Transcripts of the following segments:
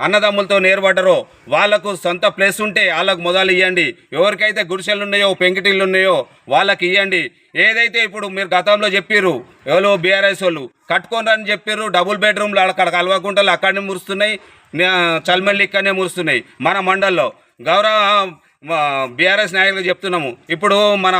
అన్నదమ్ములతో నేర్పడ్డరో వాళ్ళకు సొంత ప్లేస్ ఉంటే వాళ్ళకు మొదలు ఇవ్వండి ఎవరికైతే గుడిసెలు ఉన్నాయో పెంకిటిళ్ళు ఉన్నాయో వాళ్ళకి ఇవ్వండి ఏదైతే ఇప్పుడు మీరు గతంలో చెప్పిర్రు ఎవరో బీఆర్ఎస్ వాళ్ళు కట్టుకోనని చెప్పిర్రు డబుల్ బెడ్రూమ్లు అక్కడ కలవకుంటలు అక్కడనే మురుస్తున్నాయి చల్మల్లి ఇక్కడనే మురుస్తున్నాయి మన మండల్లో. గౌరవ బీఆర్ఎస్ నాయకులు చెప్తున్నాము. ఇప్పుడు మన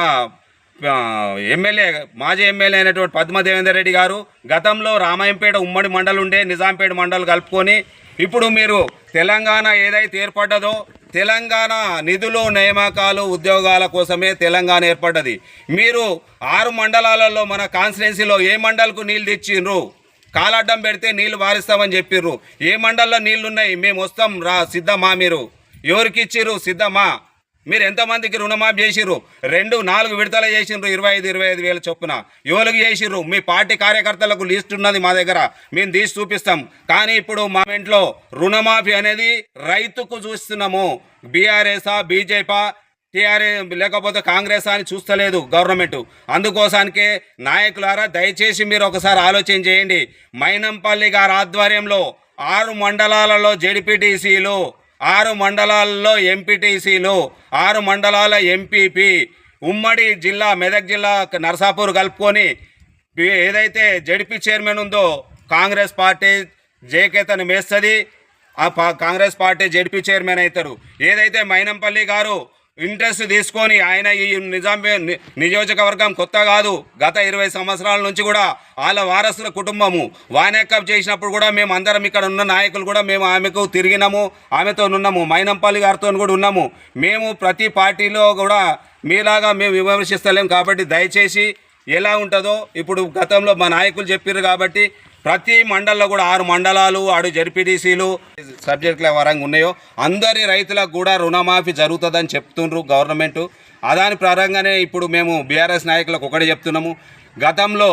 ఎమ్మెల్యే మాజీ ఎమ్మెల్యే అయినటువంటి పద్మ దేవేందర్ రెడ్డి గారు గతంలో రామాయంపేట ఉమ్మడి మండలి ఉండే నిజాంపేట మండలి కలుపుకొని ఇప్పుడు మీరు తెలంగాణ ఏదైతే ఏర్పడ్డదో తెలంగాణ నిధులు నియామకాలు ఉద్యోగాల కోసమే తెలంగాణ ఏర్పడ్డది. మీరు ఆరు మండలాలలో మన కాన్స్టిట్యున్సీలో ఏ మండలకు నీళ్ళు తెచ్చిండ్రు? కాలడ్డం పెడితే నీళ్ళు వారిస్తామని చెప్పిర్రు. ఏ మండల్లో నీళ్ళున్నాయి మేము వస్తాం రా సిద్ధమా మీరు? ఎవరికి ఇచ్చిర్రు? సిద్ధమా? మీరు ఎంతమందికి రుణమాఫీ చేసిర్రు? రెండు నాలుగు విడతలు చేసిండ్రు ఇరవై ఐదు ఇరవై ఐదు వేల చొప్పున. యువలకు చేసిర్రు? మీ పార్టీ కార్యకర్తలకు లిస్ట్ ఉన్నది మా దగ్గర. మేము తీసి చూపిస్తాం. కానీ ఇప్పుడు మా ఇంట్లో రుణమాఫీ అనేది రైతుకు చూస్తున్నాము. బీఆర్ఎసా బీజేపీ టీఆర్ఏ లేకపోతే కాంగ్రెస్ అని చూస్తలేదు గవర్నమెంట్. అందుకోసానికే నాయకులారా దయచేసి మీరు ఒకసారి ఆలోచన చేయండి. మైనంపల్లి గారి ఆధ్వర్యంలో ఆరు మండలాలలో జెడ్పీటీసీలు ఆరు మండలాల్లో ఎంపీటీసీలు ఆరు మండలాల ఎంపీపీ ఉమ్మడి జిల్లా మెదక్ జిల్లా నర్సాపూర్ కలుపుకొని ఏదైతే జడిపి చైర్మన్ ఉందో కాంగ్రెస్ పార్టీ జేకేతను మేస్తుంది ఆ కాంగ్రెస్ పార్టీ జడిపి చైర్మన్ అవుతారు. ఏదైతే మైనంపల్లి గారు ఇంట్రెస్ట్ తీసుకొని ఆయన ఈ నిజాం నియోజకవర్గం కొత్త కాదు. గత ఇరవై సంవత్సరాల నుంచి కూడా వాళ్ళ వారసుల కుటుంబము. వానేకప్ చేసినప్పుడు కూడా మేము అందరం ఇక్కడ ఉన్న నాయకులు కూడా మేము ఆమెకు తిరిగినాము. ఆమెతో ఉన్నాము మైనంపల్లి గారితో కూడా ఉన్నాము. మేము ప్రతి పార్టీలో కూడా మీలాగా మేము విమర్శిస్తలేం కాబట్టి దయచేసి ఎలా ఉంటుందో ఇప్పుడు గతంలో మా నాయకులు చెప్పారు కాబట్టి ప్రతి మండలంలో కూడా ఆరు మండలాలు ఆడు జడ్పీటీసీలు సబ్జెక్టుల వరంగా ఉన్నాయో అందరి రైతులకు కూడా రుణమాఫీ జరుగుతుందని చెప్తుండ్రు గవర్నమెంట్. అదాని పరంగానే ఇప్పుడు మేము బీఆర్ఎస్ నాయకులకు ఒకటి చెప్తున్నాము. గతంలో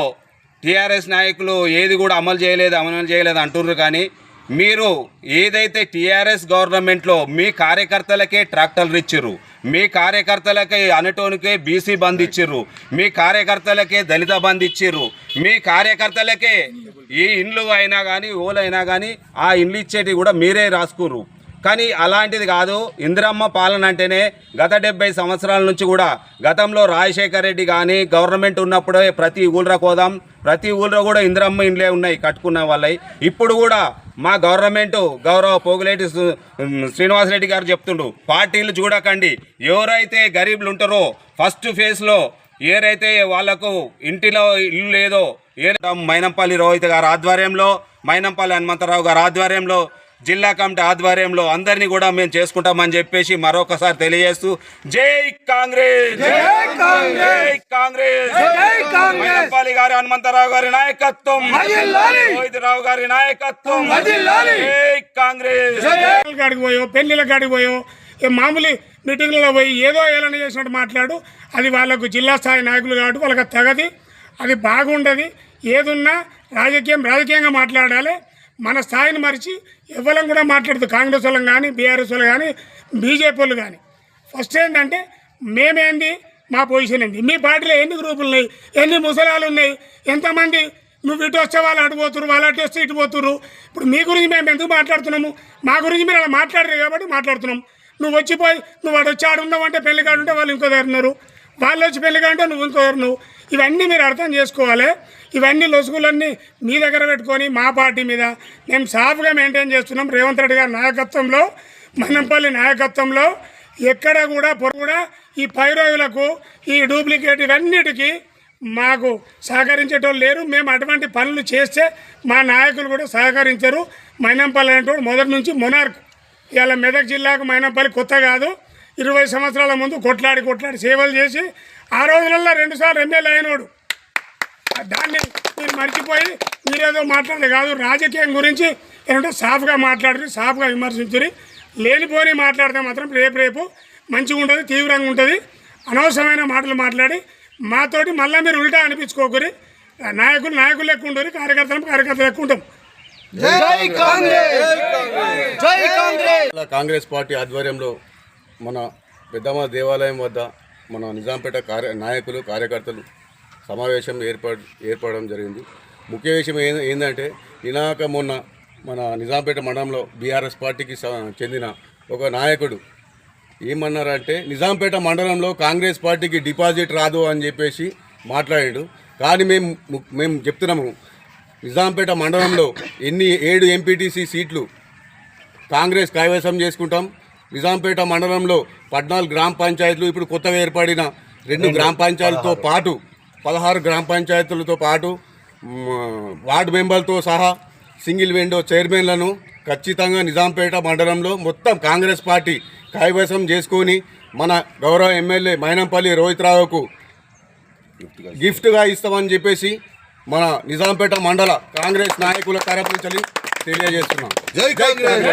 టీఆర్ఎస్ నాయకులు ఏది కూడా అమలు చేయలేదు అమలు చేయలేదు అంటున్నారు కానీ మీరు ఏదైతే టీఆర్ఎస్ గవర్నమెంట్లో మీ కార్యకర్తలకే ట్రాక్టర్లు ఇచ్చిర్రు మీ కార్యకర్తలకే అనటోనికే బీసీ బంద్ ఇచ్చిర్రు మీ కార్యకర్తలకే దళిత బంద్ ఇచ్చిర్రు మీ కార్యకర్తలకే ఈ ఇండ్లు అయినా కానీ ఓలైనా కానీ ఆ ఇండ్లు ఇచ్చేటివి కూడా మీరే రాసుకుర్రు. కానీ అలాంటిది కాదు ఇందిరమ్మ పాలన అంటేనే గత డెబ్బై సంవత్సరాల నుంచి కూడా గతంలో రాజశేఖర రెడ్డి కానీ గవర్నమెంట్ ఉన్నప్పుడే ప్రతి ఊళ్ళో కోదాం ప్రతి ఊళ్ళో కూడా ఇందిరమ్మ ఇండ్లే ఉన్నాయి కట్టుకున్న వాళ్ళవి ఇప్పుడు కూడా మా గవర్నమెంట్ గౌరవ పోగులేటి శ్రీనివాసరెడ్డి గారు చెప్తుండు పార్టీలు చూడకండి ఎవరైతే గరీబులు ఉంటారో ఫస్ట్ ఫేజ్లో ఏరైతే వాళ్ళకు ఇంటిలో ఇల్లు లేదో మైనంపల్లి రోహిత్ గారి ఆధ్వర్యంలో మైనంపల్లి హనుమంతరావు గారి ఆధ్వర్యంలో జిల్లా కమిటీ ఆధ్వర్యంలో అందరినీ కూడా మేము చేసుకుంటామని చెప్పేసి మరొకసారి తెలియజేస్తూ జై కాంగ్రెస్! జై కాంగ్రెస్! మైనంపల్లి గారి హనుమంతరావు గారి నాయకత్వం! రోహిత్ రావు గారి నాయకత్వం! జై కాంగ్రెస్! కాడికి పోయో పెళ్ళిళ్ళ కాడికి పోయో ఈ మామూలు మీటింగ్లలో పోయి ఏదో ఏలన చేసినట్టు మాట్లాడు అది వాళ్ళకు జిల్లా స్థాయి నాయకులు కాబట్టి వాళ్ళకి తగది అది బాగుండదు ఏదున్నా రాజకీయం రాజకీయంగా మాట్లాడాలి. మన స్థాయిని మరిచి ఎవరం కూడా మాట్లాడదు. కాంగ్రెస్ వాళ్ళం కానీ బీఆర్ఎస్ వాళ్ళు కానీ బీజేపీ వాళ్ళు కానీ ఫస్ట్ ఏంటంటే మేమేంది? మా పొజిషన్ ఏంది? మీ పార్టీలో ఎన్ని గ్రూపులు ఉన్నాయి? ఎన్ని ముసలాలు ఉన్నాయి? ఎంతమంది నువ్వు ఇటు వస్తే వాళ్ళు అటు పోతురు వాళ్ళు అటు వస్తే ఇటు పోతురు ఇప్పుడు మీ గురించి మేము ఎందుకు మాట్లాడుతున్నాము? మా గురించి మీరు అలా మాట్లాడరు కాబట్టి మాట్లాడుతున్నాం. నువ్వు వచ్చిపోయి నువ్వు వాడు వచ్చి ఆడు ఉన్నావంటే పెళ్ళి కాడు ఉంటే వాళ్ళు ఇంకో దగ్గర ఉన్నారు. వాళ్ళు వచ్చి పెళ్ళి కాడుంటే నువ్వు ఇంకో దగ్గర నువ్వు ఇవన్నీ మీరు అర్థం చేసుకోవాలి. ఇవన్నీ లొసుగులన్నీ మీ దగ్గర పెట్టుకొని మా పార్టీ మీద మేము సాఫ్గా మెయింటైన్ చేస్తున్నాం. రేవంత్ రెడ్డి గారి నాయకత్వంలో మనంపల్లి నాయకత్వంలో ఎక్కడ కూడా పొర కూడా ఈ పైరోగులకు ఈ డూప్లికేట్ ఇవన్నిటికీ మాకు సహకరించేటోళ్ళు లేరు. మేము అటువంటి పనులు చేస్తే మా నాయకులు కూడా సహకరించరు. మైనంపల్లి అనేటువంటి మొదటి నుంచి మొనార్కు. ఇవాళ మెదక్ జిల్లాకు మైనంపల్లి కొత్త కాదు. ఇరవై సంవత్సరాల ముందు కొట్లాడి కొట్లాడి సేవలు చేసి ఆ రోజులలో రెండుసార్లు ఎమ్మెల్యే అయినోడు దాన్ని మీరు మర్చిపోయి మీరేదో మాట్లాడదు కాదు రాజకీయం గురించి ఏంటంటే సాఫ్గా మాట్లాడి సాఫ్గా విమర్శించుని లేనిపోని మాట్లాడితే మాత్రం రేపు రేపు మంచిగా ఉంటుంది తీవ్రంగా ఉంటుంది. అనవసరమైన మాటలు మాట్లాడి మాతోటి మళ్ళీ మీరు ఉల్టా అనిపించుకోకరి నాయకులు నాయకులు లెక్క ఉండరు కార్యకర్తలు కార్యకర్తలు లెక్క ఉంటాం. జై కాంగ్రెస్! జై కాంగ్రెస్! ఇలా కాంగ్రెస్ పార్టీ ఆధ్వర్యంలో మన పెద్దమ్మ దేవాలయం వద్ద మన నిజాంపేట కార్య నాయకులు కార్యకర్తలు సమావేశం ఏర్పడ ఏర్పడడం జరిగింది. ముఖ్య విషయం ఏ ఏంటంటే నినాక మొన్న మన నిజాంపేట మండలంలో బీఆర్ఎస్ పార్టీకి చెందిన ఒక నాయకుడు ఏమన్నారంటే నిజాంపేట మండలంలో కాంగ్రెస్ పార్టీకి డిపాజిట్ రాదు అని చెప్పేసి మాట్లాడాడు. కానీ మేము మేము చెప్తున్నాము నిజాంపేట మండలంలో ఎన్ని ఏడు ఎంపీటీసీ సీట్లు కాంగ్రెస్ కైవసం చేసుకుంటాం నిజాంపేట మండలంలో పద్నాలుగు గ్రామ పంచాయతీలు ఇప్పుడు కొత్తగా ఏర్పడిన రెండు గ్రామ పంచాయతీలతో పాటు పదహారు గ్రామ పంచాయతీలతో పాటు వార్డు మెంబర్లతో సహా సింగిల్ విండో చైర్మన్లను ఖచ్చితంగా నిజాంపేట మండలంలో మొత్తం కాంగ్రెస్ పార్టీ కైవసం చేసుకొని మన గౌరవ ఎమ్మెల్యే మైనంపల్లి రోహిత్ రావుకు గిఫ్ట్గా ఇస్తామని చెప్పేసి మన నిజాంపేట మండల కాంగ్రెస్ నాయకుల తరపు నుంచి తెలియజేస్తున్నాం. జై కాంగ్రెస్.